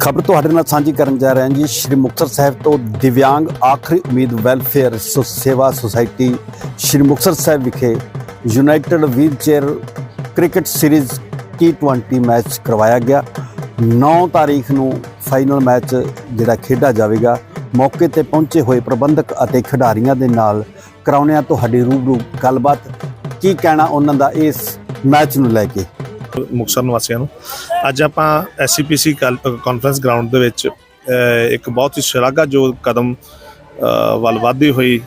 ਖਬਰ ਤੁਹਾਡੇ ਨਾਲ ਸਾਂਝੀ ਕਰਨ ਜਾ ਰਹੇ ਹਾਂ ਜੀ। ਸ਼੍ਰੀ ਮੁਕਤਸਰ ਸਾਹਿਬ ਤੋਂ ਦਿਵਿਆਂਗ ਆਖਰੀ ਉਮੀਦ ਵੈਲਫੇਅਰ ਸੁ- ਸੇਵਾ ਸੁਸਾਇਟੀ ਸ਼੍ਰੀ ਮੁਕਤਸਰ ਸਾਹਿਬ ਵਿਖੇ united wheelchair cricket series T20 match ਕਰਵਾਇਆ ਗਿਆ। 9 ਤਾਰੀਖ ਨੂੰ ਫਾਈਨਲ ਮੈਚ ਜਿਹੜਾ ਖੇਡਿਆ ਜਾਵੇਗਾ। ਮੌਕੇ ਤੇ ਪਹੁੰਚੇ ਹੋਏ ਪ੍ਰਬੰਧਕ ਅਤੇ ਖਿਡਾਰੀਆਂ ਦੇ ਨਾਲ ਕਰਾਉਣਿਆ ਤੁਹਾਡੀ ਰੂਬਰੂ ਗੱਲਬਾਤ। ਕੀ ਕਹਿਣਾ ਉਹਨਾਂ ਦਾ ਇਸ ਮੈਚ ਨੂੰ ਲੈ ਕੇ? ਮੁਕਤਸਰ ਨਿਵਾਸੀਆਂ ਨੂੰ। ਅੱਜ ਆਪਾਂ ਐਸਸੀਪੀਸੀ ਕਾਨਫਰੰਸ ਗਰਾਊਂਡ ਦੇ ਵਿੱਚ ਇੱਕ ਬਹੁਤ ਹੀ ਸ਼ਲਾਘਾਯੋਗ ਕਦਮ ਵੱਲ ਵਧਦੀ ਹੋਈ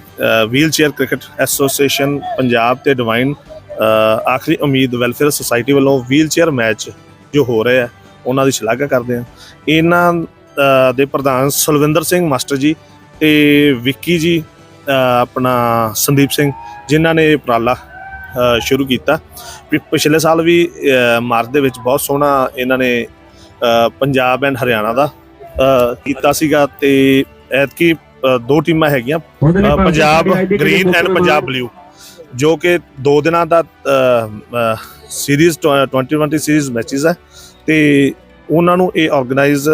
wheel chair cricket association Punjab ਤੇ divine Aakhri Umeed welfare society ਵੱਲੋਂ ਵੀਲ ਚੇਅਰ ਮੈਚ ਜੋ ਹੋ ਰਿਹਾ ਹੈ, ਉਹਨਾਂ ਦੀ ਸ਼ਲਾਘਾ ਕਰਦੇ ਹਾਂ। ਇਹਨਾਂ ਦੇ ਪ੍ਰਧਾਨ ਸੁਲਵਿੰਦਰ ਸਿੰਘ ਮਾਸਟਰ ਜੀ ਤੇ ਵਿੱਕੀ ਜੀ ਆਪਣਾ ਸੰਦੀਪ ਸਿੰਘ, ਜਿਨ੍ਹਾਂ ਨੇ ਉਪਰਾਲਾ ਸ਼ੁਰੂ ਕੀਤਾ। ਪਿਛਲੇ ਸਾਲ ਵੀ ਮਾਰਚ ਦੇ ਵਿੱਚ ਬਹੁਤ ਸੋਹਣਾ ਇਹਨਾਂ ਨੇ ਪੰਜਾਬ ਐਂਡ ਹਰਿਆਣਾ ਦਾ ਕੀਤਾ ਸੀਗਾ ਤੇ ਐਤਕੀ ਦੋ ਟੀਮਾਂ ਹੈਗੀਆਂ Punjab green and Punjab blue ਜੋ ਕਿ ਦੋ ਦਿਨਾਂ ਦਾ ਸੀਰੀਜ਼ 2020 ਸੀਰੀਜ਼ ਮੈਚਸ ਹੈ ਤੇ ਉਹਨਾਂ ਨੂੰ ਇਹ ਆਰਗੇਨਾਈਜ਼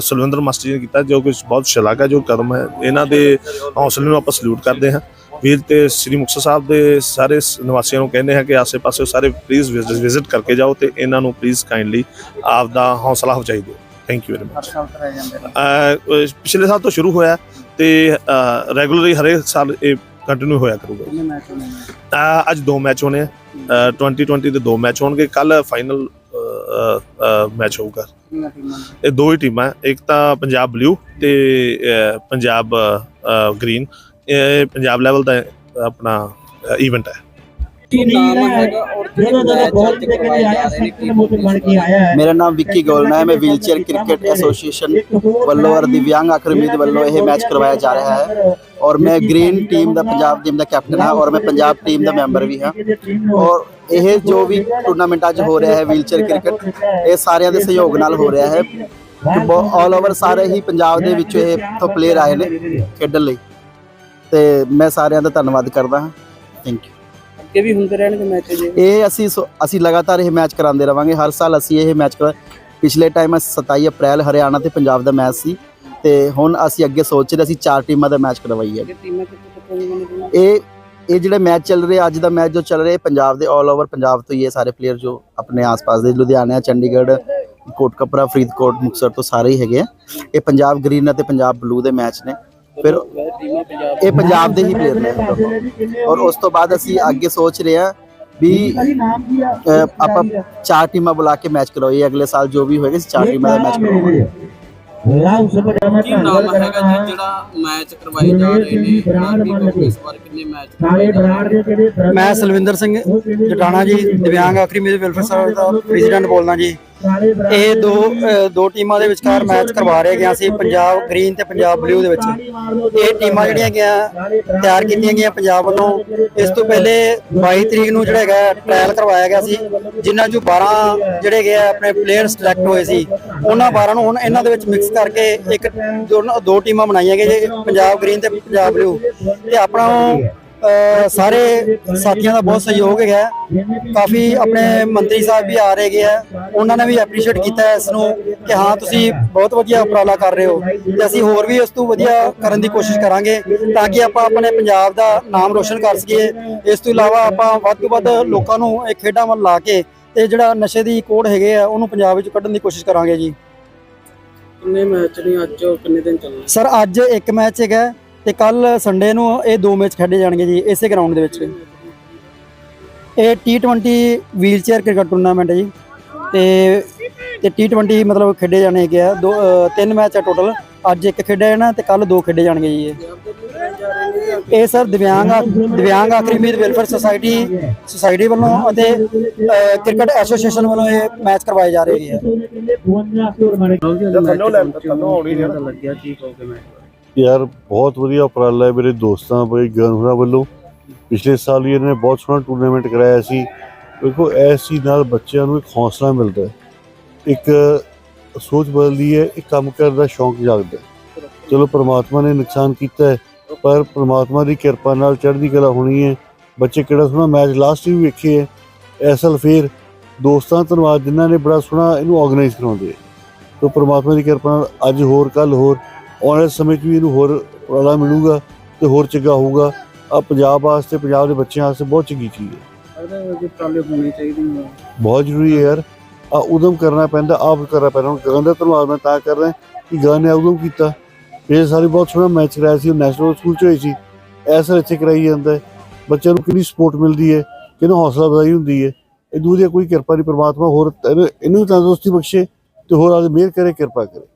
ਸੁਲਵਿੰਦਰ ਮਾਸਟਰ ਜੀ ਨੇ ਕੀਤਾ ਜੋ ਕਿ ਬਹੁਤ ਸ਼ਲਾਘਾ ਜੋ ਕਦਮ ਹੈ। ਇਹਨਾਂ ਦੇ ਹੌਸਲੇ ਨੂੰ ਆਪਾਂ ਸਲੂਟ ਕਰਦੇ ਹਾਂ। ਵੀਰ ਤੇ ਸ੍ਰੀ ਮੁਕਤਸਰ ਸਾਹਿਬ ਦੇ ਸਾਰੇ ਨਿਵਾਸੀਆਂ ਨੂੰ ਕਹਿੰਦੇ ਹਾਂ ਕਿ ਆਸੇ-ਪਾਸੇ ਸਾਰੇ ਪਲੀਜ਼ ਵਿਜ਼ਿਟ ਕਰਕੇ ਜਾਓ ਤੇ ਇਹਨਾਂ ਨੂੰ ਪਲੀਜ਼ ਕਾਈਂਡਲੀ ਆਪ ਦਾ ਹੌਸਲਾ ਅਫਜ਼ਾਈ ਦਿਓ। ਥੈਂਕ ਯੂ ਵੈਰੀ ਮਚ ਪਿਛਲੇ ਸਾਲ ਤੋਂ ਸ਼ੁਰੂ ਹੋਇਆ ਤੇ ਰੈਗੂਲਰਲੀ ਹਰੇਕ ਸਾਲ ਇਹ ਕੰਟੀਨਿਊ ਹੋਇਆ ਕਰੂਗਾ। ਅੱਜ ਦੋ ਮੈਚ ਹੋਣੇ ਆ। ਅਹ 2020 ਦੇ ਦੋ ਮੈਚ ਹੋਣਗੇ। ਕੱਲ ਫਾਈਨਲ ਮੈਚ ਹੋਊਗਾ। ਇਹ ਦੋ ਹੀ ਟੀਮਾਂ। ਇੱਕ ਤਾਂ ਪੰਜਾਬ ਬਲੂ ਤੇ ਪੰਜਾਬ ਗ੍ਰੀਨ ਇਹ ਪੰਜਾਬ ਲੈਵਲ ਦਾ ਆਪਣਾ ਇਵੈਂਟ ਹੈ। ਕੀ ਨਾਮ ਹੈਗਾ ਔਰ ਜਿਹੜੇ ਮੈਚ ਅੱਜ ਕਰਵਾਏ ਜਾ ਰਹੇ ਨੇ ਕੀ ਬਣ ਕੇ ਆਇਆ ਹੈ? ਮੇਰਾ ਨਾਮ ਵਿੱਕੀ ਗੋਲਨਾ ਹੈ ਮੈਂ ਵੀਲਚੇਅਰ ਕ੍ਰਿਕਟ ਐਸੋਸੀਏਸ਼ਨ ਵੱਲੋਂ ਔਰ ਦਿਵਿਆਂਗ ਅਕਰਮੀਤ ਵੱਲੋਂ ਇਹ ਮੈਚ ਕਰਵਾਇਆ ਜਾ ਰਿਹਾ ਹੈ। ਔਰ ਮੈਂ ਗ੍ਰੀਨ ਟੀਮ ਦਾ ਪੰਜਾਬ ਟੀਮ ਦਾ ਕੈਪਟਨ ਹਾਂ ਔਰ ਮੈਂ ਪੰਜਾਬ ਟੀਮ ਦਾ ਮੈਂਬਰ ਵੀ ਹਾਂ। ਔਰ ਇਹ ਜੋ ਵੀ ਟੂਰਨਾਮੈਂਟ ਅੱਜ ਹੋ ਰਿਹਾ ਹੈ ਵੀਲਚੇਅਰ ਕ੍ਰਿਕਟ ਇਹ ਸਾਰਿਆਂ ਦੇ ਸਹਿਯੋਗ ਨਾਲ ਹੋ ਰਿਹਾ ਹੈ। ਆਲ ਓਵਰ ਸਾਰੇ ਹੀ ਪੰਜਾਬ ਦੇ ਵਿੱਚੋਂ ਇਹ ਤੋਂ ਪਲੇਅਰ ਆਏ ਨੇ ਖੇਡਣ ਲਈ। ਤੇ ਮੈਂ ਸਾਰਿਆਂ ਦਾ ਧੰਨਵਾਦ ਕਰਦਾ ਹਾਂ। ਥੈਂਕ ਯੂ ਅੱਗੇ ਵੀ ਹੁੰਦੇ ਰਹਿਣਗੇ ਮੈਚ ਜੀ ਇਹ ਅਸੀਂ ਸੋ- ਅਸੀਂ ਲਗਾਤਾਰ ਇਹ ਮੈਚ ਕਰਾਉਂਦੇ ਰਵਾਂਗੇ। ਹਰ ਸਾਲ ਅਸੀਂ ਇਹ ਮੈਚ ਕਰਾ ਪਿਛਲੇ ਟਾਈਮ 27 ਅਪ੍ਰੈਲ ਹਰਿਆਣਾ ਤੇ ਪੰਜਾਬ ਦਾ ਮੈਚ ਸੀ ਤੇ ਹੁਣ ਅਸੀਂ ਅੱਗੇ ਸੋਚ ਰਹੇ ਅਸੀਂ ਚਾਰ ਟੀਮਾਂ ਦਾ ਮੈਚ ਕਰਵਾਈਏ। ਇਹ ਟੀਮਾਂ ਕਿੱਥੇ ਕਿੱਥੇ ਹੋਣਗੀਆਂ ਨੇ ਇਹ ਇਹ ਜਿਹੜੇ ਮੈਚ ਚੱਲ ਰਹੇ ਅੱਜ ਦਾ ਮੈਚ ਜੋ ਚੱਲ ਰਿਹਾ ਇਹ ਪੰਜਾਬ ਦੇ 올 ਓਵਰ ਪੰਜਾਬ ਤੋਂ ਹੀ ਇਹ ਸਾਰੇ ਪਲੇਅਰ ਜੋ ਆਪਣੇ ਆਸ-ਪਾਸ ਦੇ ਲੁਧਿਆਣਾ ਚੰਡੀਗੜ੍ਹ ਕੋਟਕਪਰਾ ਫਰੀਦਕੋਟ ਮੁਕਤਸਰ ਤੋਂ ਸਾਰੇ ਹੀ ਹੈਗੇ ਆ। ਇਹ ਪੰਜਾਬ ਗ੍ਰੀਨ ਅਤੇ ਪੰਜਾਬ ਬਲੂ ਦੇ ਮੈਚ ਨੇ। ਫਿਰ ਇਹ ਪੰਜਾਬ ਦੇ ਹੀ ਪਲੇਅਰ ਨੇ। ਔਰ ਉਸ ਤੋਂ ਬਾਅਦ ਅਸੀਂ ਅੱਗੇ ਸੋਚ ਰਹੇ ਹਾਂ ਵੀ ਆਪਾਂ ਚਾਰ ਟੀਮਾਂ ਬੁਲਾ ਕੇ ਮੈਚ ਕਰਵਾਈਏ ਅਗਲੇ ਸਾਲ ਜੋ ਵੀ ਹੋਏਗਾ ਚਾਰ ਟੀਮਾਂ ਦਾ ਮੈਚ ਕਰਵਾਵਾਂਗੇ ਲਾਉ ਸਭ ਜਾਣਾ ਕੀ ਨਾਮ ਹੈਗਾ ਜੀ ਜਿਹੜਾ ਮੈਚ ਕਰਵਾਏ ਜਾ ਰਹੇ ਨੇ? ਕੀ ਕਹੋਗੇ ਇਸ ਵਾਰ ਕਿੰਨੇ ਮੈਚ ਕਾਲੇ ਬਰਾੜ ਦੇ ਜਿਹੜੇ ਮੈਂ ਸਲਵਿੰਦਰ ਸਿੰਘ ਜਟਾਣਾ ਜੀ ਦਿਵਿਆਂਗ ਆਖਰੀ ਮੇਰ ਵੈਲਫੇਅਰ ਸਭਾ ਦਾ ਪ੍ਰੈਜ਼ੀਡੈਂਟ ਬੋਲਦਾ ਜੀ। ਇਹ ਦੋ ਦੋ ਟੀਮਾਂ ਦੇ ਵਿਚਕਾਰ ਮੈਚ ਕਰਵਾ ਰਹੇ ਗਿਆ ਸੀ ਪੰਜਾਬ ਗ੍ਰੀਨ ਤੇ ਪੰਜਾਬ ਬਲੂ ਦੇ ਵਿੱਚ। ਇਹ ਟੀਮਾਂ ਜਿਹੜੀਆਂ ਗਿਆ ਤਿਆਰ ਕੀਤੀਆਂ ਗਈਆਂ ਪੰਜਾਬ ਵੱਲੋਂ। ਇਸ ਤੋਂ ਪਹਿਲੇ 22 ਤਰੀਕ ਨੂੰ ਜਿਹੜਾ ਹੈਗਾ ਟ੍ਰਾਇਲ ਕਰਵਾਇਆ ਗਿਆ ਸੀ ਜਿਨ੍ਹਾਂ ਚੋਂ 12 ਜਿਹੜੇ ਗਏ ਆਪਣੇ ਪਲੇਅਰ ਸਿਲੈਕਟ ਹੋਏ ਸੀ। ਉਹਨਾਂ 12 ਨੂੰ ਹੁਣ ਇਹਨਾਂ ਦੇ ਵਿੱਚ ਮਿਕਸ ਕਰਕੇ ਇੱਕ ਦੋ ਦੋ ਟੀਮਾਂ ਬਣਾਈਆਂ ਗਈਆਂ ਜੀ, ਪੰਜਾਬ ਗ੍ਰੀਨ ਤੇ ਪੰਜਾਬ ਬਲੂ ਤੇ ਆਪਣਾ ਸਾਰੇ ਸਾਥੀਆਂ ਦਾ ਬਹੁਤ ਸਹਿਯੋਗ ਹੈਗਾ। ਕਾਫੀ ਆਪਣੇ ਮੰਤਰੀ ਸਾਹਿਬ ਵੀ ਆ ਰਹੇ ਗਏ ਆ। ਉਹਨਾਂ ਨੇ ਵੀ ਐਪਰੀਸ਼ੀਏਟ ਕੀਤਾ ਇਸ ਨੂੰ ਕਿ ਹਾਂ, ਤੁਸੀਂ ਬਹੁਤ ਵਧੀਆ ਉਪਰਾਲਾ ਕਰ ਰਹੇ ਹੋ ਤੇ ਅਸੀਂ ਹੋਰ ਵੀ ਇਸ ਤੋਂ ਵਧੀਆ ਕਰਨ ਦੀ ਕੋਸ਼ਿਸ਼ ਕਰਾਂਗੇ ਤਾਂ ਕਿ ਆਪਾਂ ਆਪਣੇ ਪੰਜਾਬ ਦਾ ਨਾਮ ਰੋਸ਼ਨ ਕਰ ਸਕੀਏ। ਇਸ ਤੋਂ ਇਲਾਵਾ ਆਪਾਂ ਵੱਧ ਤੋਂ ਵੱਧ ਲੋਕਾਂ ਨੂੰ ਇਹ ਖੇਡਾਂ ਵੱਲ ਲਾ ਕੇ ਤੇ ਜਿਹੜਾ ਨਸ਼ੇ ਦੀ ਕੋੜ ਹੈਗੇ ਆ ਉਹਨੂੰ ਪੰਜਾਬ ਵਿੱਚ ਕੱਢਣ ਦੀ ਕੋਸ਼ਿਸ਼ ਕਰਾਂਗੇ ਜੀ। ਕਿੰਨੇ ਮੈਚ ਨੇ ਅੱਜ ਕਿੰਨੇ ਦਿਨ ਚੱਲਣੇ? ਸਰ ਅੱਜ ਇੱਕ ਮੈਚ ਹੈਗਾ ਤੇ ਕੱਲ ਸੰਡੇ ਨੂੰ ਇਹ ਦੋ ਮੈਚ ਖੇਡੇ ਜਾਣਗੇ ਜੀ ਇਸੇ ਗਰਾਊਂਡ ਦੇ ਵਿੱਚ। ਇਹ T20 wheel chair cricket tournament ਹੈ ਜੀ। ਤੇ ਤੇ T20 ਮਤਲਬ ਖੇਡੇ ਜਾਣੇ ਹੈਗੇ ਆ ਦੋ ਤਿੰਨ ਮੈਚ ਆ ਟੋਟਲ ਅੱਜ ਇੱਕ ਖੇਡਿਆ ਜਾਣਾ ਤੇ ਕੱਲ ਦੋ ਖੇਡੇ ਜਾਣਗੇ ਜੀ ਇਹ। ਵੀ ਸਰ ਦਿਵਿਆਂਗ ਦਿਵਿਆਂਗ ਆਖਰੀ ਉਮੀਦ ਵੈਲਫੇਅਰ ਸੁਸਾਇਟੀ ਸੁਸਾਇਟੀ ਵੱਲੋਂ ਅਤੇ ਅ, ਕ੍ਰਿਕਟ ਐਸੋਸੀਏਸ਼ਨ ਵੱਲੋਂ ਇਹ ਮੈਚ ਕਰਵਾਏ ਜਾ ਰਹੇ ਹੈ ਬੁਆਂਨਾ ਸਟੋਰ ਬਣੇ ਥੱਲੋਂ ਲੈ ਥੱਲੋਂ ਆਉਣੀ ਨਹੀਂ ਲੱਗਿਆ ਕੀ ਕਹੋਗੇ ਮੈਚ ਯਾਰ ਬਹੁਤ ਵਧੀਆ ਉਪਰਾਲਾ ਹੈ ਮੇਰੇ ਦੋਸਤਾਂ ਬਈ ਗਨਹਰਾ ਵੱਲੋਂ। ਪਿਛਲੇ ਸਾਲ ਹੀ ਇਹਨਾਂ ਨੇ ਬਹੁਤ ਸੋਹਣਾ ਟੂਰਨਾਮੈਂਟ ਕਰਾਇਆ ਸੀ। ਦੇਖੋ ਇਸ ਚੀਜ਼ ਨਾਲ ਬੱਚਿਆਂ ਨੂੰ ਇੱਕ ਹੌਸਲਾ ਮਿਲਦਾ ਹੈ। ਇੱਕ ਸੋਚ ਬਦਲਦੀ ਹੈ ਇੱਕ ਕੰਮ ਕਰਨ ਦਾ ਸ਼ੌਂਕ ਜਾਗਦਾ ਹੈ। ਚਲੋ ਪ੍ਰਮਾਤਮਾ ਨੇ ਨੁਕਸਾਨ ਕੀਤਾ ਹੈ ਪਰ ਪ੍ਰਮਾਤਮਾ ਦੀ ਕਿਰਪਾ ਨਾਲ ਚੜ੍ਹਦੀ ਕਲਾ ਹੋਣੀ ਹੈ। ਬੱਚੇ ਕਿਹੜਾ ਸੋਹਣਾ ਮੈਚ ਲਾਸਟ ਵੀ ਵੇਖੇ ਹੈ। ਐਸਲ ਫੇਰ ਦੋਸਤਾਂ ਧੰਨਵਾਦ ਜਿਨ੍ਹਾਂ ਨੇ ਬੜਾ ਸੋਹਣਾ ਇਹਨੂੰ ਆਰਗੇਨਾਈਜ਼ ਕਰਾਉਂਦੇ ਹੈ। ਤੋ ਪ੍ਰਮਾਤਮਾ ਦੀ ਕਿਰਪਾ ਨਾਲ ਅੱਜ ਹੋਰ ਕੱਲ ਹੋਰ ਆਉਣ ਵਾਲੇ ਸਮੇਂ 'ਚ ਵੀ ਇਹਨੂੰ ਹੋਰ ਉਪਰਾਲਾ ਮਿਲੂਗਾ ਤੇ ਹੋਰ ਚੰਗਾ ਹੋਊਗਾ। ਆ ਪੰਜਾਬ ਵਾਸਤੇ ਪੰਜਾਬ ਦੇ ਬੱਚਿਆਂ ਵਾਸਤੇ ਬਹੁਤ ਚੰਗੀ ਚੀਜ਼ ਹੈ। ਹੋਣੇ ਚਾਹੀਦੇ ਬਹੁਤ ਜ਼ਰੂਰੀ ਹੈ ਯਾਰ। ਉਦਮ ਕਰਨਾ ਪੈਂਦਾ, ਆਪ ਕਰਨਾ ਪੈਂਦਾ। ਹੁਣ ਗਗਨ ਦਾ ਧੰਨਵਾਦ ਮੈਂ ਤਾਂ ਕਰ ਰਿਹਾ ਕਿ ਗਗਨ ਨੇ ਉਦਮ ਕੀਤਾ। ਇਹ ਸਾਰੀ ਬਹੁਤ ਸੋਹਣਾ ਮੈਚ ਕਰਾਇਆ ਸੀ ਨੈਸ਼ਨਲ ਸਕੂਲ ਚ ਹੋਈ ਸੀ। ਐਸਾ ਇੱਥੇ ਕਰਾਈ ਜਾਂਦਾ ਬੱਚਿਆਂ ਨੂੰ ਕਿੰਨੀ ਸਪੋਰਟ ਮਿਲਦੀ ਹੈ ਕਿੰਨਾ ਹੌਸਲਾ ਅਫਜ਼ਾਈ ਹੁੰਦੀ ਹੈ। ਇਹ ਦੂਜੇ ਕੋਈ ਕਿਰਪਾ ਨਹੀਂ, ਪ੍ਰਮਾਤਮਾ ਹੋਰ ਇਹਨੂੰ ਵੀ ਤੰਦਰੁਸਤੀ ਬਖਸ਼ੇ ਤੇ ਹੋਰ ਆਦੇ ਮਿਹਰ ਕਰੇ, ਕਿਰਪਾ ਕਰੇ।